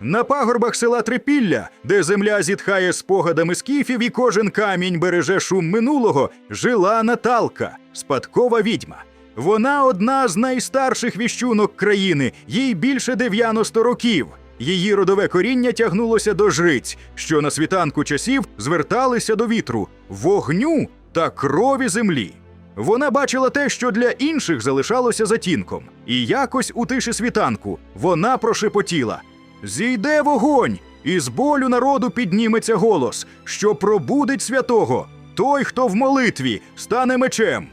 На пагорбах села Трипілля, де земля зітхає спогадами скіфів і кожен камінь береже шум минулого, жила Наталка, спадкова відьма. Вона одна з найстарших віщунок країни, їй більше 90 років. Її родове коріння тягнулося до жриць, що на світанку часів зверталися до вітру, вогню та крові землі. Вона бачила те, що для інших залишалося затінком, і якось у тиші світанку вона прошепотіла: Зійде вогонь, і з болю народу підніметься голос, що пробудить святого. Той, хто в молитві, стане мечем.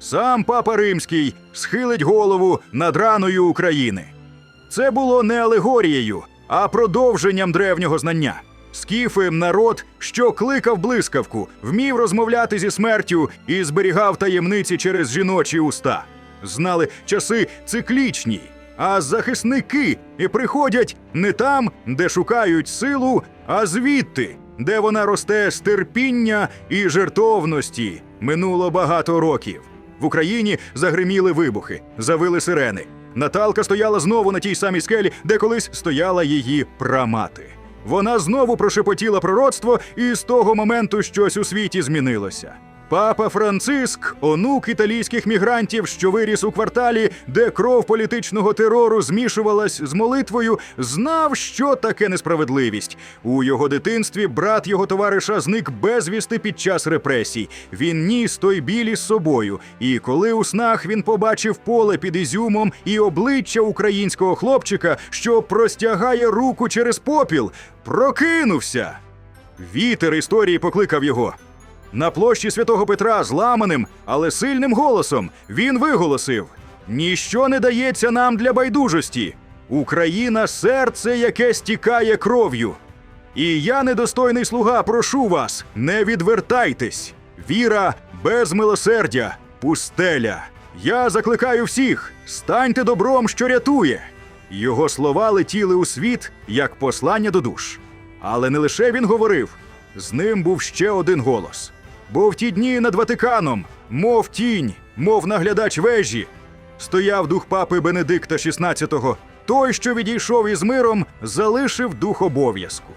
Сам папа Римський схилить голову над раною України. Це було не алегорією, а продовженням древнього знання. Скіфи народ, що кликав блискавку, вмів розмовляти зі смертю і зберігав таємниці через жіночі уста. Знали часи циклічні, а захисники і приходять не там, де шукають силу, а звідти, де вона росте з терпіння і жертовності. Минуло багато років. В Україні загриміли вибухи, завили сирени. Наталка стояла знову на тій самій скелі, де колись стояла її прамати. Вона знову прошепотіла пророцтво, і з того моменту щось у світі змінилося. Папа Франциск, онук італійських мігрантів, що виріс у кварталі, де кров політичного терору змішувалась з молитвою, знав, що таке несправедливість. У його дитинстві брат його товариша зник безвісти під час репресій. Він ніс той біль із собою. І коли у снах він побачив поле під ізюмом і обличчя українського хлопчика, що простягає руку через попіл, прокинувся. Вітер історії покликав його. На площі святого Петра зламаним, але сильним голосом він виголосив: Ніщо не дається нам для байдужості. Україна серце, яке стікає кров'ю. І я, недостойний слуга, прошу вас, не відвертайтесь. Віра без милосердя, пустеля. Я закликаю всіх, станьте добром, що рятує. Його слова летіли у світ як послання до душ. Але не лише він говорив, з ним був ще один голос. Бо в ті дні над Ватиканом, мов тінь, мов наглядач вежі, стояв дух папи Бенедикта XVI. Той, що відійшов із миром, залишив дух обов'язку.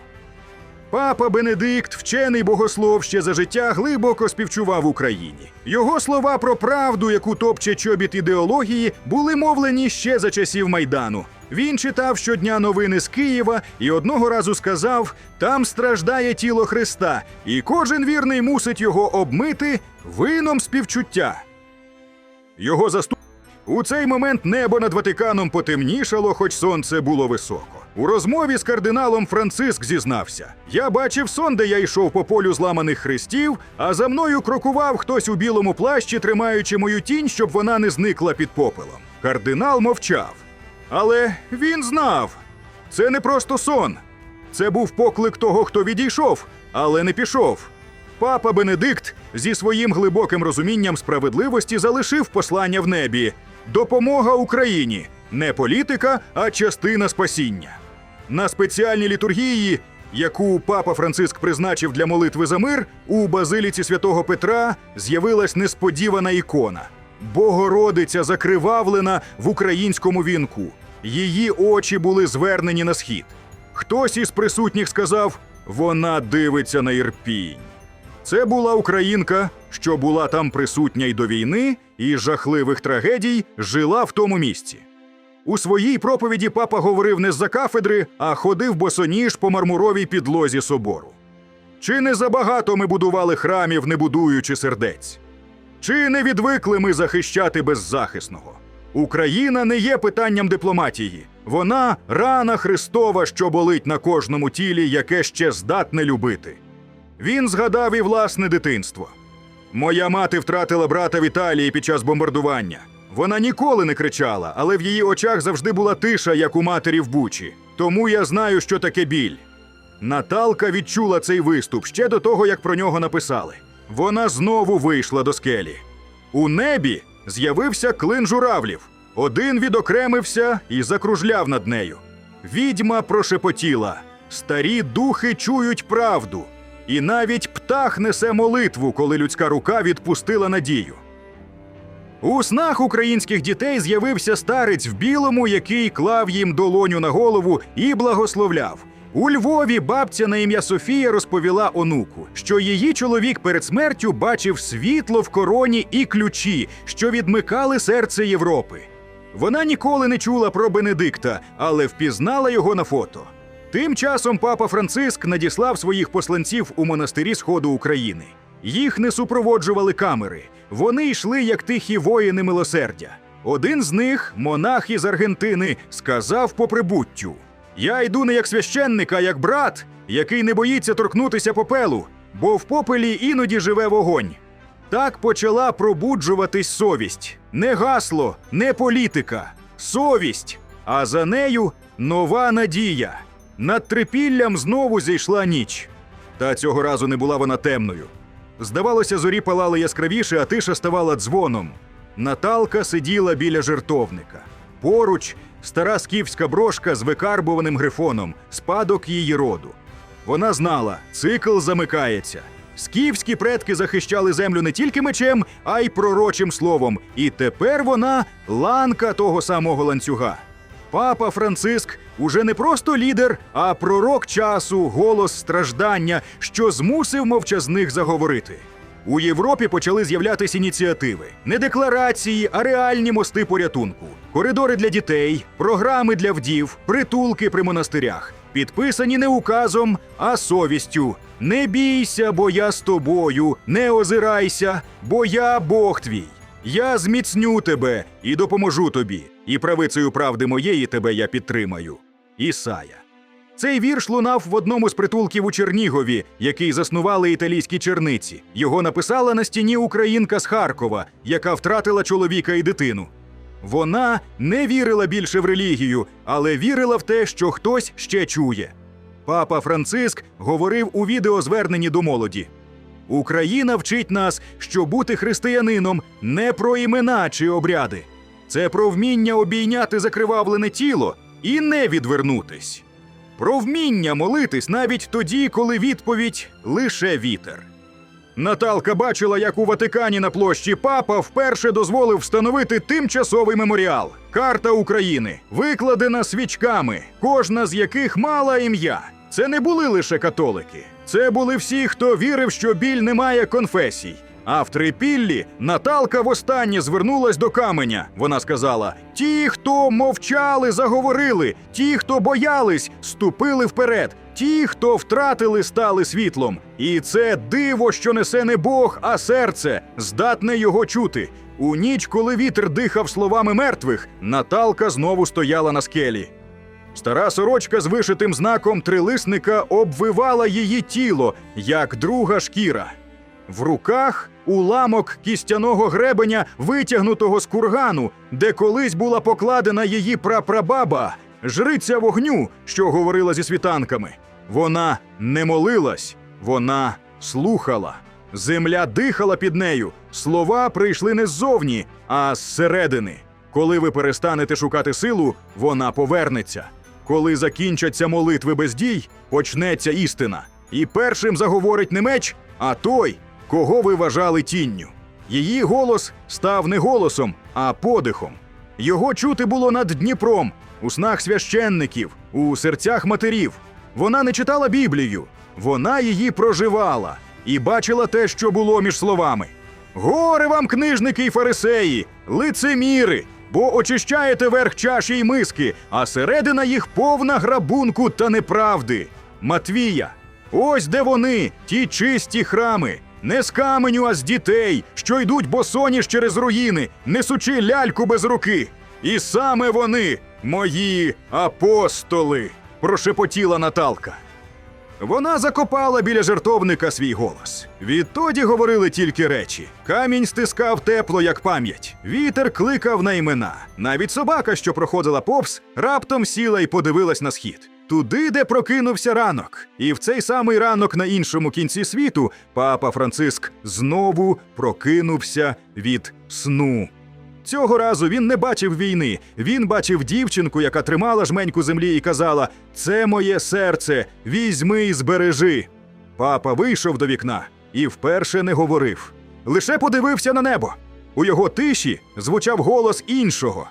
Папа Бенедикт, вчений богослов, ще за життя глибоко співчував Україні. Його слова про правду, яку топче чобіт ідеології, були мовлені ще за часів майдану. Він читав щодня новини з Києва і одного разу сказав: там страждає тіло Христа, і кожен вірний мусить його обмити вином співчуття. Його заступ... У цей момент небо над Ватиканом потемнішало, хоч сонце було високо. У розмові з кардиналом Франциск зізнався: Я бачив сон, де я йшов по полю зламаних хрестів, а за мною крокував хтось у білому плащі, тримаючи мою тінь, щоб вона не зникла під попелом. Кардинал мовчав. Але він знав. Це не просто сон. Це був поклик того, хто відійшов, але не пішов. Папа Бенедикт зі своїм глибоким розумінням справедливості залишив послання в небі: допомога Україні не політика, а частина спасіння. На спеціальній літургії, яку папа Франциск призначив для молитви за мир, у базиліці святого Петра з'явилась несподівана ікона. Богородиця закривавлена в українському вінку. Її очі були звернені на схід. Хтось із присутніх сказав: вона дивиться на Ірпінь. Це була українка, що була там присутня й до війни, і жахливих трагедій жила в тому місці. У своїй проповіді папа говорив не з-за кафедри, а ходив босоніж по мармуровій підлозі собору. Чи не забагато ми будували храмів, не будуючи сердець? Чи не відвикли ми захищати беззахисного? Україна не є питанням дипломатії. Вона рана Христова, що болить на кожному тілі, яке ще здатне любити. Він згадав і власне дитинство. Моя мати втратила брата в Італії під час бомбардування. Вона ніколи не кричала, але в її очах завжди була тиша, як у матері в бучі. Тому я знаю, що таке біль. Наталка відчула цей виступ ще до того, як про нього написали. Вона знову вийшла до скелі. У небі з'явився клин журавлів. Один відокремився і закружляв над нею. Відьма прошепотіла: старі духи чують правду, і навіть птах несе молитву, коли людська рука відпустила надію. У снах українських дітей з'явився старець в білому, який клав їм долоню на голову і благословляв. У Львові бабця на ім'я Софія розповіла онуку, що її чоловік перед смертю бачив світло в короні і ключі, що відмикали серце Європи. Вона ніколи не чула про Бенедикта, але впізнала його на фото. Тим часом папа Франциск надіслав своїх посланців у монастирі Сходу України. Їх не супроводжували камери. Вони йшли як тихі воїни милосердя. Один з них, монах із Аргентини, сказав по прибуттю: Я йду не як священник, а як брат, який не боїться торкнутися попелу, бо в попелі іноді живе вогонь. Так почала пробуджуватись совість. Не гасло, не політика, совість. А за нею нова надія. Над трипіллям знову зійшла ніч. Та цього разу не була вона темною. Здавалося, зорі палали яскравіше, а тиша ставала дзвоном. Наталка сиділа біля жертовника. Поруч стара скіфська брошка з викарбуваним грифоном, спадок її роду. Вона знала, цикл замикається. Скіфські предки захищали землю не тільки мечем, а й пророчим словом. І тепер вона ланка того самого ланцюга. Папа Франциск уже не просто лідер, а пророк часу, голос страждання, що змусив мовчазних заговорити. У Європі почали з'являтися ініціативи, не декларації, а реальні мости порятунку, коридори для дітей, програми для вдів, притулки при монастирях, підписані не указом, а совістю. Не бійся, бо я з тобою, не озирайся, бо я Бог твій. Я зміцню тебе і допоможу тобі, і правицею правди моєї тебе я підтримаю. Ісая. Цей вірш лунав в одному з притулків у Чернігові, який заснували італійські черниці. Його написала на стіні українка з Харкова, яка втратила чоловіка і дитину. Вона не вірила більше в релігію, але вірила в те, що хтось ще чує. Папа Франциск говорив у відеозверненні до молоді. Україна вчить нас, що бути християнином не про імена чи обряди, це про вміння обійняти закривавлене тіло і не відвернутись. Про вміння молитись навіть тоді, коли відповідь лише вітер. Наталка бачила, як у Ватикані на площі Папа вперше дозволив встановити тимчасовий меморіал Карта України, викладена свічками, кожна з яких мала ім'я. Це не були лише католики, це були всі, хто вірив, що біль не має конфесій. А в трипіллі Наталка востаннє звернулась до каменя. Вона сказала: ті, хто мовчали, заговорили, ті, хто боялись, ступили вперед, ті, хто втратили, стали світлом. І це диво, що несе не Бог, а серце, здатне його чути. У ніч, коли вітер дихав словами мертвих, Наталка знову стояла на скелі. Стара сорочка з вишитим знаком трилисника обвивала її тіло, як друга шкіра. В руках уламок кістяного гребеня, витягнутого з кургану, де колись була покладена її прапрабаба, жриця вогню, що говорила зі світанками. Вона не молилась, вона слухала. Земля дихала під нею. Слова прийшли не ззовні, а зсередини. Коли ви перестанете шукати силу, вона повернеться. Коли закінчаться молитви без дій, почнеться істина. І першим заговорить не меч, а той, кого ви вважали тінню. Її голос став не голосом, а подихом. Його чути було над Дніпром, у снах священників, у серцях матерів. Вона не читала Біблію, вона її проживала і бачила те, що було між словами. Горе вам, книжники й фарисеї, лицеміри, бо очищаєте верх чаші й миски, а середина їх повна грабунку та неправди. Матвія, ось де вони, ті чисті храми, не з каменю, а з дітей, що йдуть босоніж через руїни, несучи ляльку без руки. І саме вони, мої апостоли, прошепотіла Наталка. Вона закопала біля жертовника свій голос. Відтоді говорили тільки речі. Камінь стискав тепло, як пам'ять. Вітер кликав на імена. Навіть собака, що проходила повз, раптом сіла і подивилась на схід. Туди, де прокинувся ранок. І в цей самий ранок на іншому кінці світу папа Франциск знову прокинувся від сну. Цього разу він не бачив війни. Він бачив дівчинку, яка тримала жменьку землі і казала: Це моє серце, візьми і збережи. Папа вийшов до вікна і вперше не говорив. Лише подивився на небо. у його тиші звучав голос іншого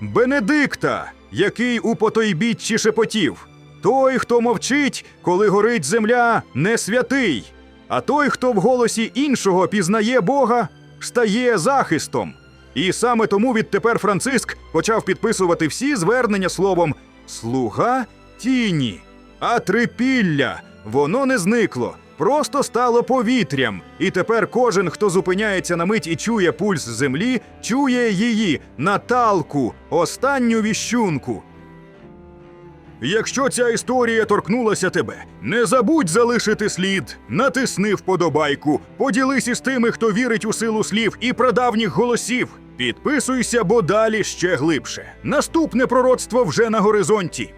Бенедикта, який у потойбіччі шепотів. Той, хто мовчить, коли горить земля, не святий, а той, хто в голосі іншого пізнає Бога, стає захистом. І саме тому відтепер Франциск почав підписувати всі звернення словом слуга тіні. А трипілля воно не зникло, просто стало повітрям. І тепер кожен, хто зупиняється на мить і чує пульс землі, чує її Наталку, останню віщунку. Якщо ця історія торкнулася тебе, не забудь залишити слід, натисни вподобайку, поділися з тими, хто вірить у силу слів і прадавніх голосів. Підписуйся, бо далі ще глибше. Наступне пророцтво вже на горизонті.